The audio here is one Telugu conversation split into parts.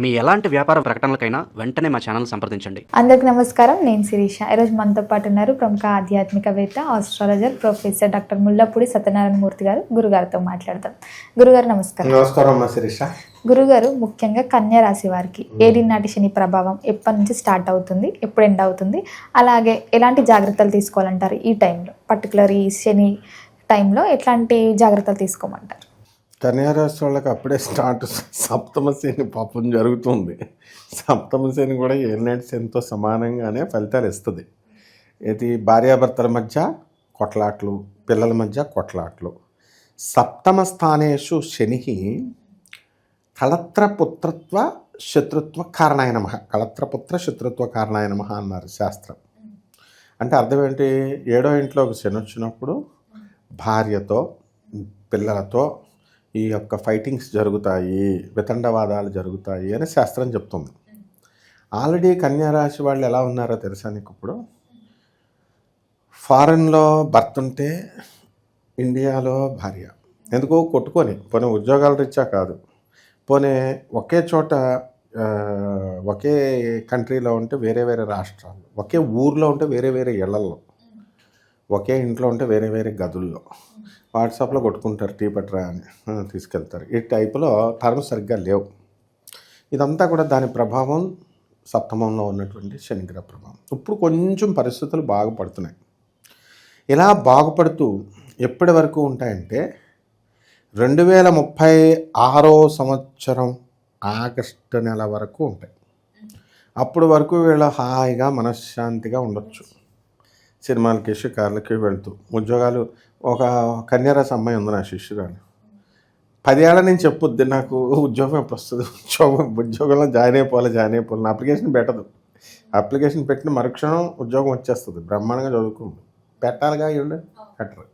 మీ ఎలాంటి వ్యాపార ప్రకటనలకైనా వెంటనే మా ఛానల్ సంప్రదించండి. అందరికి నమస్కారం. నేను శిరీష. ఈరోజు మనతో పాటు ఉన్నారు ప్రముఖ ఆధ్యాత్మికవేత్త astrologer professor doctor Mullapudi Satyanarayana Murthy garu. గురుగారితో మాట్లాడదాం. గురుగారు నమస్కారం. నమస్కారం అమ్మా శిరీష. గురుగారు ముఖ్యంగా కన్యా రాశి వారికి ఏడి నాటి శని ప్రభావం ఎప్పటి నుంచి స్టార్ట్ అవుతుంది ఎప్పుడు ఎండ్ అవుతుంది అలాగే ఎలాంటి జాగ్రత్తలు తీసుకోవాలంటారు ఈ టైంలో? పర్టికులర్ ఈ శని టైంలో ఎట్లాంటి జాగ్రత్తలు తీసుకోమంటారు? కన్యారాశి వాళ్ళకి అప్పుడే స్టార్ట్ సప్తమ పాపం జరుగుతుంది. సప్తమ కూడా ఏనాటి శనితో సమానంగానే ఫలితాలు ఇస్తుంది. ఇది భార్యాభర్తల మధ్య కొట్లాట్లు పిల్లల మధ్య కొట్లాట్లు. సప్తమ స్థానేషు శని కళత్రపుత్రత్వ శత్రుత్వ కారణాయ నమ. కళత్రపుత్ర శత్రుత్వ కారణాయ నమ అన్నారు శాస్త్రం. అంటే అర్థం ఏంటి? ఏడో ఇంట్లోకి శని వచ్చినప్పుడు భార్యతో పిల్లలతో ఈ యొక్క ఫైటింగ్స్ జరుగుతాయి వితండవాదాలు జరుగుతాయి అని శాస్త్రం చెప్తుంది. ఆల్రెడీ కన్యారాశి వాళ్ళు ఎలా ఉన్నారో తెలుసా నీకు ఇప్పుడు? ఫారెన్లో భర్త ఉంటే ఇండియాలో భార్య. ఎందుకో కొట్టుకొని పోనీ ఉద్యోగాల రీత్యా కాదు. పోనీ ఒకే చోట ఒకే కంట్రీలో ఉంటే వేరే వేరే రాష్ట్రాలు ఒకే ఊర్లో ఉంటే వేరే వేరే ఇళ్ళల్లో. ఒకే ఇంట్లో ఉంటే వేరే వేరే గదుల్లో. వాట్సాప్లో కొట్టుకుంటారు టీ పట్రా అని. తీసుకెళ్తారు. ఈ టైపులో టర్మ్స్ సరిగ్గా లేవు. ఇదంతా కూడా దాని ప్రభావం సప్తమంలో ఉన్నటువంటి శనిగ్రహ ప్రభావం. ఇప్పుడు కొంచెం పరిస్థితులు బాగుపడుతున్నాయి ఇలా బాగుపడుతూ ఎప్పటి వరకు ఉంటాయంటే రెండు వేల ముప్పై ఆరో సంవత్సరం ఆగస్టు నెల వరకు ఉంటాయి. అప్పుడు వరకు వీళ్ళు హాయిగా మనశ్శాంతిగా ఉండొచ్చు. సినిమాలకి షికార్లకి వెళ్తూ. ఉద్యోగాలు ఒక కన్యారాశి అమ్మాయి ఉంది నా శిష్యురాలు. పదేళ్ళ నుంచి చెప్పుద్ది నాకు ఉద్యోగం ఎప్పుడు వస్తుంది ఉద్యోగం ఉద్యోగంలో జాయిన్ అయిపోవాలి జాయిన్ అయిపోవాలి. నా అప్లికేషన్ పెట్టదు. అప్లికేషన్ పెట్టిన మరుక్షణం ఉద్యోగం వచ్చేస్తుంది. బ్రహ్మాండంగా చదువుకుంది. పెట్టాలిగా ఇవ్వండి పెట్టరు.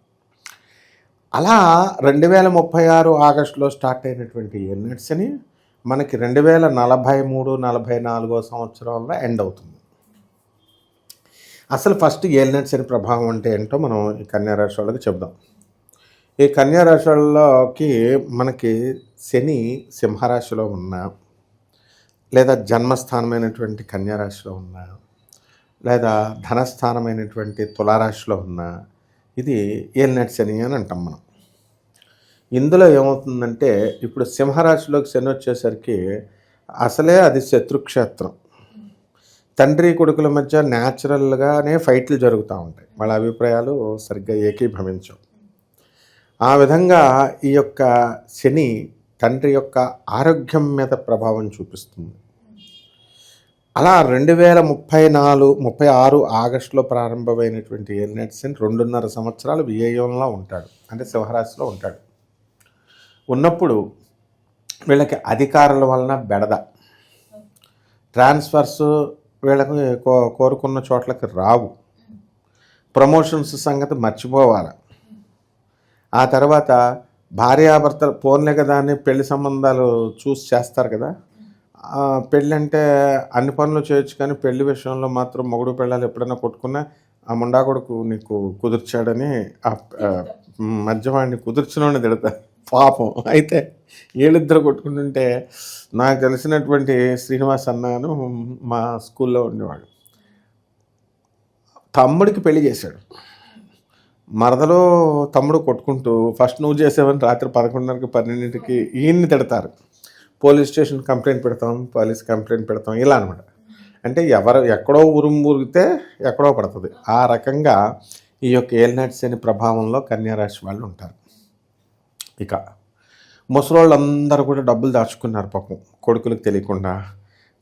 అలా రెండు వేల ముప్పై ఆరు ఆగస్టులో స్టార్ట్ అయినటువంటి ఎన్ఎట్స్ని మనకి రెండు వేల నలభై మూడు నలభై నాలుగో సంవత్సరంలో ఎండ్ అవుతుంది. అసలు ఫస్ట్ ఏలినట్స్ శని ప్రభావం అంటే ఏంటో మనం ఈ కన్యారాశి వాళ్ళకి చెప్దాం. ఈ కన్యారాశి వాళ్ళకి మనకి శని సింహరాశిలో ఉన్న లేదా జన్మస్థానమైనటువంటి కన్యారాశిలో ఉన్న లేదా ధనస్థానమైనటువంటి తులారాశిలో ఉన్న ఇది ఏలినట్ శని అని అంటాం మనం. ఇందులో ఏమవుతుందంటే ఇప్పుడు సింహరాశిలోకి శని వచ్చేసరికి అసలే అది శత్రుక్షేత్రం. తండ్రి కొడుకుల మధ్య న్యాచురల్గానే ఫైట్లు జరుగుతూ ఉంటాయి. వాళ్ళ అభిప్రాయాలు సరిగ్గా ఏకీభవించవు. ఆ విధంగా ఈ యొక్క శని తండ్రి యొక్క ఆరోగ్యం మీద ప్రభావం చూపిస్తుంది. అలా రెండు వేల ముప్పై నాలుగు ముప్పై ఆరు ఆగస్టులో ప్రారంభమైనటువంటి ఏలినట్ శని రెండున్నర సంవత్సరాలు విఏయంలో ఉంటాడు. అంటే సింహరాశిలో ఉంటాడు. ఉన్నప్పుడు వీళ్ళకి అధికారుల వలన బెడద. ట్రాన్స్ఫర్స్ వీళ్ళకి కో కోరుకున్న చోట్లకి రావు. ప్రమోషన్స్ సంగతి మర్చిపోవాలి. ఆ తర్వాత భార్యాభర్త పోన్లే కదా అని పెళ్ళి సంబంధాలు చూసి చేస్తారు కదా. పెళ్ళి అంటే అన్ని పనులు చేయొచ్చు కానీ పెళ్ళి విషయంలో మాత్రం మొగుడు పెళ్ళాలు ఎప్పుడైనా కొట్టుకున్నా ఆ ముండా కొడుకు నీకు కుదిర్చాడని ఆ మధ్యవాడిని కుదిర్చినోడిని తిడతారు. పాపం. అయితే వీళ్ళిద్దరు కొట్టుకుంటుంటే నాకు తెలిసినటువంటి శ్రీనివాస్ అన్నాను మా స్కూల్లో ఉండేవాడు. తమ్ముడికి పెళ్ళి చేశాడు. మరదలో తమ్ముడు కొట్టుకుంటూ ఫస్ట్ నువ్వు చేసేవని రాత్రి పదకొండున్నరకి పన్నెండింటికి ఈయన్ని తిడతారు. పోలీస్ స్టేషన్ కంప్లైంట్ పెడతాం పోలీస్ కంప్లైంట్ పెడతాం ఇలా అనమాట అంటే ఎవరు ఎక్కడో ఉరుమురిగితే ఎక్కడో పడుతుంది. ఆ రకంగా ఈ యొక్క ఏలినాటి శని ప్రభావంలో కన్యారాశి వాళ్ళు ఉంటారు. ఇక. ముసలోళ్ళందరూ కూడా డబ్బులు దాచుకున్నారు పాపం. కొడుకులకు తెలియకుండా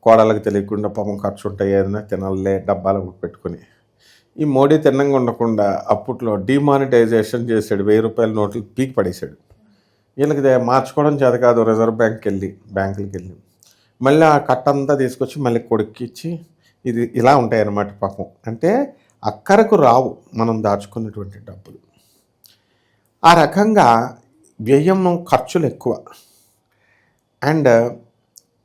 కోడళ్ళకి తెలియకుండా పాపం ఖర్చు ఉంటాయి ఏదైనా తినాలే డబ్బాలు పెట్టుకొని. ఈ మోడీ తిన్నంగా ఉండకుండా అప్పట్లో డిమానిటైజేషన్ చేశాడు వెయ్యి రూపాయల నోట్లు పీకి పడేశాడు. వీళ్ళకి మార్చుకోవడం చేత కాదు రిజర్వ్ బ్యాంక్కి వెళ్ళి బ్యాంకులకి వెళ్ళి మళ్ళీ ఆ కట్టంతా తీసుకొచ్చి మళ్ళీ కొడుక్కిచ్చి ఇది ఇలా ఉంటాయన్నమాట పాపం. అంటే అక్కరకు రావు మనం దాచుకున్నటువంటి డబ్బులు. ఆ రకంగా వ్యయం ఖర్చులు ఎక్కువ అండ్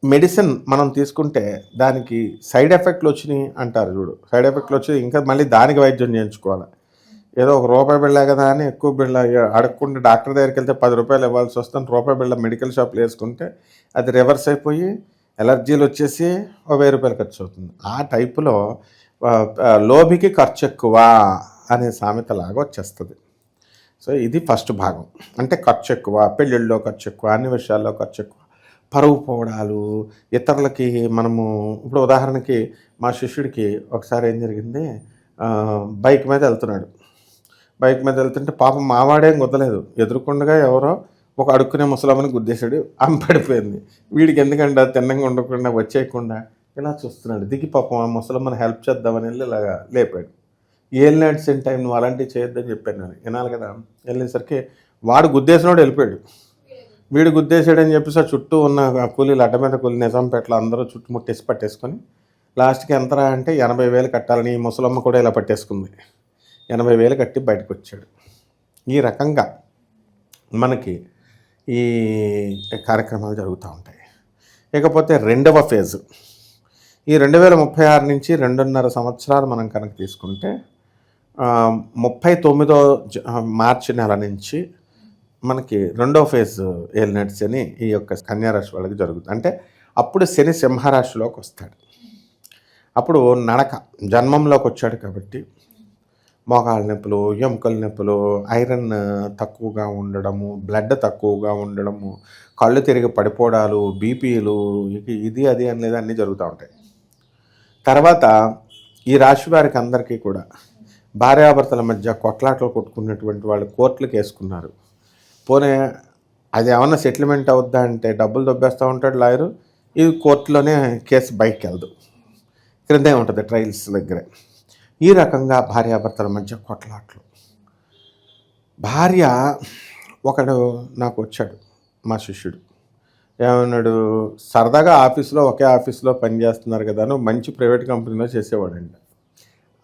మెడిసిన్ మనం తీసుకుంటే దానికి సైడ్ ఎఫెక్ట్లు వచ్చినాయి అంటారు చూడు. సైడ్ ఎఫెక్ట్లు వచ్చి ఇంకా మళ్ళీ దానికి వైద్యం చేయించుకోవాలి. ఏదో ఒక రూపాయి బిళ్ళ కదా అని ఎక్కువ బిళ్ళ అడగకుండా డాక్టర్ దగ్గరికి వెళ్తే పది రూపాయలు ఇవ్వాల్సి వస్తుంది. రూపాయి బిళ్ళ మెడికల్ షాప్లో వేసుకుంటే అది రివర్స్ అయిపోయి ఎలర్జీలు వచ్చేసి ఒక వెయ్యి రూపాయలు ఖర్చు అవుతుంది. ఆ టైపులో లోబికి ఖర్చు ఎక్కువ అనే సామెత లాగా వచ్చేస్తుంది. సో ఇది ఫస్ట్ భాగం. అంటే ఖర్చు ఎక్కువ పెళ్ళిళ్ళలో ఖర్చు ఎక్కువ అన్ని విషయాల్లో ఖర్చు ఎక్కువ పరువు పోవడాలు ఇతరులకి మనము ఇప్పుడు ఉదాహరణకి మా శిష్యుడికి ఒకసారి ఏం జరిగింది బైక్ మీద వెళ్తున్నాడు. బైక్ మీద వెళ్తుంటే పాపం మావాడేం గుద్దలేదు ఎదురుకుండగా ఎవరో ఒక అడుక్కునే ముసలమ్మని గుద్దేశాడు ఆమె పడిపోయింది. వీడికి ఎందుకంటే తిన్నంగా ఉండకుండా వచ్చేయకుండా ఇలా చూస్తున్నాడు. దిగి పాపం ఆ ముసలమ్మని హెల్ప్ చేద్దామని వెళ్ళి ఇలాగా లేపాడు. ఏం సెంట్ టైం నువ్వు అలాంటివి చేయొద్దని చెప్పాను నేను. వినాలి కదా? వెళ్ళేసరికి వాడు గుద్దేసినోడు వెళ్ళిపోయాడు. వీడు గుద్దేసాడని చెప్పేసి ఆ చుట్టూ ఉన్న కూలీలు అడ్డ మీద కూలీ నిజాంపేటలో అందరూ చుట్టుముట్టేసి పట్టేసుకొని లాస్ట్కి ఎంతరా అంటే ఎనభై వేలు కట్టాలని ముసలమ్మ కూడా ఇలా పట్టేసుకుంది. ఎనభై వేలు కట్టి బయటకు వచ్చాడు ఈ రకంగా మనకి ఈ కార్యక్రమాలు జరుగుతూ ఉంటాయి. ఇకపోతే రెండవ ఫేజ్. ఈ రెండు వేల ముప్పై ఆరు నుంచి రెండున్నర సంవత్సరాలు మనం కనుక తీసుకుంటే ముప్పై తొమ్మిదో మార్చి నెల నుంచి మనకి రెండో ఫేజ్ ఏలినట్స్ అని ఈ యొక్క కన్యారాశి వాళ్ళకి జరుగుతుంది. అంటే అప్పుడు శని సింహరాశిలోకి వస్తాడు. అప్పుడు నడక జన్మంలోకి వచ్చాడు కాబట్టి మోకాళ్ళ నొప్పులు ఎముకల నొప్పులు ఐరన్ తక్కువగా ఉండడము బ్లడ్ తక్కువగా ఉండడము కళ్ళు తిరిగి పడిపోవడాలు బీపీలు ఇది అది అనేది అన్నీ జరుగుతూ ఉంటాయి. తర్వాత ఈ రాశి వారికి అందరికీ కూడా భార్యాభర్తల మధ్య కొట్లాటలు కొట్టుకున్నటువంటి వాళ్ళు కోర్టులకు వేసుకున్నారు పోనీ అది ఏమన్నా సెటిల్మెంట్ అవుద్దా అంటే డబ్బులు దొబ్బేస్తూ ఉంటాడు లాయరు ఇది కోర్టులోనే కేసు బయటకు వెళ్దు క్రిందే ఉంటుంది ట్రయల్స్ దగ్గరే. ఈ రకంగా భార్యాభర్తల మధ్య కొట్లాట్లు. భార్య ఒకడు నాకు వచ్చాడు మా శిష్యుడు. ఏమన్నాడు సరదాగా ఆఫీస్లో ఒకే ఆఫీస్లో పనిచేస్తున్నారు కదా మంచి ప్రైవేట్ కంపెనీలో చేసేవాడండి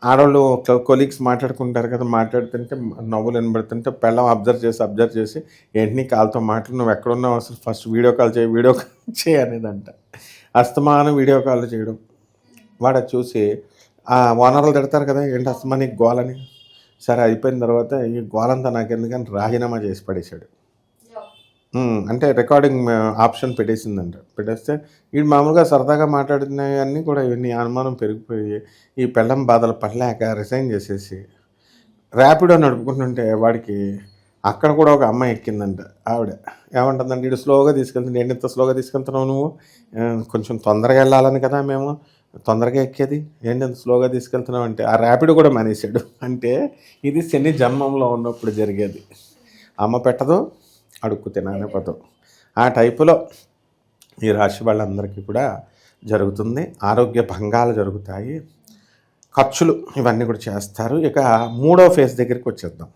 ఆడవాళ్ళు కొలీగ్స్ మాట్లాడుకుంటారు కదా మాట్లాడుతుంటే నవ్వులు వినబడుతుంటే పెళ్ళం అబ్జర్వ్ చేసి అబ్జర్వ్ చేసి ఏంటి కాల్తో మాట్లాడు నువ్వు ఎక్కడున్నావు అసలు? ఫస్ట్ వీడియో కాల్ చేయి వీడియో కాల్ చేయి అనేదంట. అస్తమానం వీడియో కాల్ చేయడం. వాడు చూసి ఆ ఓనర్లు తిడతారు కదా ఏంటి అస్తమానికి గోలని? సరే అయిపోయిన తర్వాత ఈ గోలంతా నాకు ఎందుకని రాజీనామా చేసి పడేశాడు. అంటే రికార్డింగ్ ఆప్షన్ పెట్టేసిందంట. పెట్టేస్తే వీడు మామూలుగా సరదాగా మాట్లాడినవన్నీ కూడా ఇవన్నీ అనుమానం పెరిగిపోయి ఈ పెళ్ళం బాధలు పడలేక రిజైన్ చేసేసి ర్యాపిడో నడుపుకుంటుంటే వాడికి అక్కడ కూడా ఒక అమ్మాయి ఎక్కిందంట ఆవిడ. ఏమంటుందంటే వీడు స్లోగా తీసుకెళ్తుంది ఏంటి ఇంత స్లోగా తీసుకెళ్తున్నావు నువ్వు? కొంచెం తొందరగా వెళ్ళాలని కదా మేము. తొందరగా ఎక్కేది. ఏంటి అంత స్లోగా తీసుకెళ్తున్నావు? అంటే ఆ ర్యాపిడ్ కూడా మానేశాడు. అంటే ఇది శని జన్మంలో ఉన్నప్పుడు జరిగేది. అమ్మ పెట్టదు అడుక్కు తినకపోదు ఆ టైపులో ఈ రాశి వాళ్ళందరికీ కూడా జరుగుతుంది. ఆరోగ్య భంగాలు జరుగుతాయి. ఖర్చులు ఇవన్నీ కూడా చేస్తారు. ఇక మూడో ఫేజ్ దగ్గరికి వచ్చేద్దాం.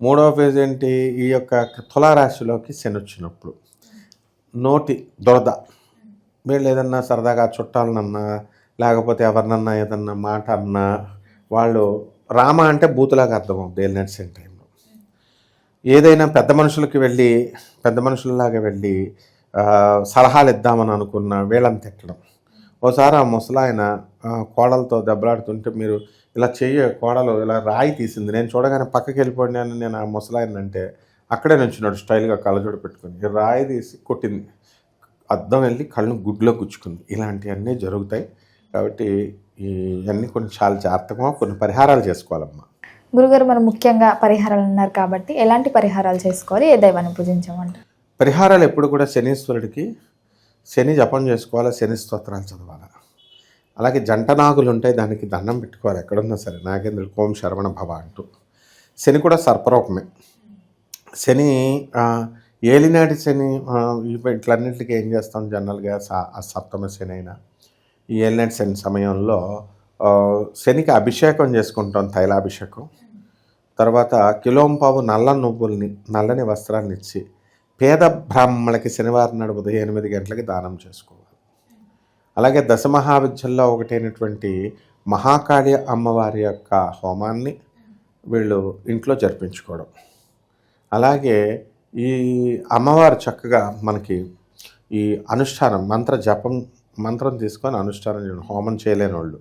మూడో ఫేజ్ ఏంటి? ఈ యొక్క తులారాశిలోకి శని వచ్చినప్పుడు. నోటి దురద. వీళ్ళు ఏదన్నా సరదాగా చుట్టాలనన్నా లేకపోతే ఎవరినన్నా ఏదన్నా మాట అన్నా వాళ్ళు రామ అంటే బూతులాగా అర్థమవుతుంది. ఏలినట్స్ ఏదైనా పెద్ద మనుషులకి వెళ్ళి పెద్ద మనుషుల్లాగా వెళ్ళి సలహాలు ఇద్దామని అనుకున్న వీళ్ళని తిట్టడం. ఓసారి ఆ ముసలాయన కోడలతో దెబ్బలాడుతుంటే మీరు ఇలా చెయ్యి కోడలు ఇలా రాయి తీసింది. నేను చూడగానే పక్కకి వెళ్ళిపోయాను నేను ఆ ముసలాయన అంటే అక్కడే నుంచున్నాడు స్టైల్గా కళ్ళజోడు పెట్టుకుని. రాయి తీసి కొట్టింది. అద్దం వెళ్ళి కళ్ళను గుడ్లో గుచ్చుకుంది. ఇలాంటివన్నీ జరుగుతాయి. కాబట్టి ఇవన్నీ కొన్ని చాలా జాగ్రత్తగా కొన్ని పరిహారాలు చేసుకోవాలమ్మా. గురుగారు మనం ముఖ్యంగా పరిహారాలు అన్నారు కాబట్టి ఎలాంటి పరిహారాలు చేసుకోవాలి? ఏ దైవాన్ని పూజించమంట పరిహారాలు ఎప్పుడు కూడా శనీశ్వరుడికి శని జపం చేసుకోవాలి? శని స్తోత్రాలు చదవాలి? అలాగే జంట నాగులు ఉంటాయి దానికి దండం పెట్టుకోవాలి. ఎక్కడున్నా సరే నాగేంద్రుడు కోం శరవణ భవ అంటూ. శని కూడా సర్పరూపమే. శని ఏలినాటి శని ఇట్లన్నింటికి ఏం చేస్తాం? జనరల్గా సా- సప్తమ శని అయినా ఈ ఏలినాటి శని సమయంలో శనికి అభిషేకం చేసుకుంటాం తైలాభిషేకం. తర్వాత కిలోంపావు నల్ల నువ్వుల్ని నల్లని వస్త్రాన్ని ఇచ్చి పేద బ్రాహ్మణులకి శనివారం నాడు ఉదయం ఎనిమిది గంటలకి దానం చేసుకోవాలి. అలాగే దశమహావిద్యల్లో ఒకటైనటువంటి మహాకాళి అమ్మవారి యొక్క హోమాన్ని వీళ్ళు ఇంట్లో జరిపించుకోవడం. అలాగే ఈ అమ్మవారు చక్కగా మనకి ఈ అనుష్ఠానం మంత్ర జపం మంత్రం తీసుకొని అనుష్ఠానం చేయడం హోమం చేయలేని వాళ్ళు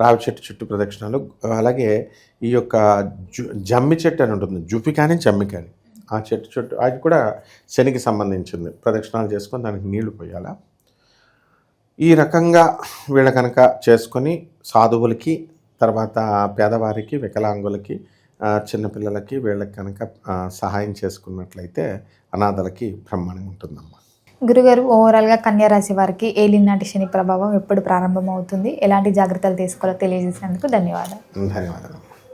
రావి చెట్టు చుట్టూ ప్రదక్షిణాలు అలాగే ఈ యొక్క జు జమ్మి చెట్టు అని ఉంటుంది. జుపి కానీ జమ్మి కానీ. ఆ చెట్టు చుట్టూ అది కూడా శనికి సంబంధించింది. ప్రదక్షిణాలు చేసుకొని దానికి నీళ్ళు పోయాలా. ఈ రకంగా వీళ్ళ కనుక చేసుకొని సాధువులకి తర్వాత పేదవారికి వికలాంగులకి చిన్నపిల్లలకి వీళ్ళకి కనుక సహాయం చేసుకున్నట్లయితే అనాథలకి బ్రహ్మాండంగా ఉంటుందమ్మా. గురుగారు ఓవరాల్గా కన్యారాశి వారికి ఏలినాటి శని ప్రభావం ఎప్పుడు ప్రారంభమవుతుంది? ఎలాంటి జాగ్రత్తలు తీసుకోవాలో తెలియజేసినందుకు ధన్యవాదాలు. ధన్యవాదాలు.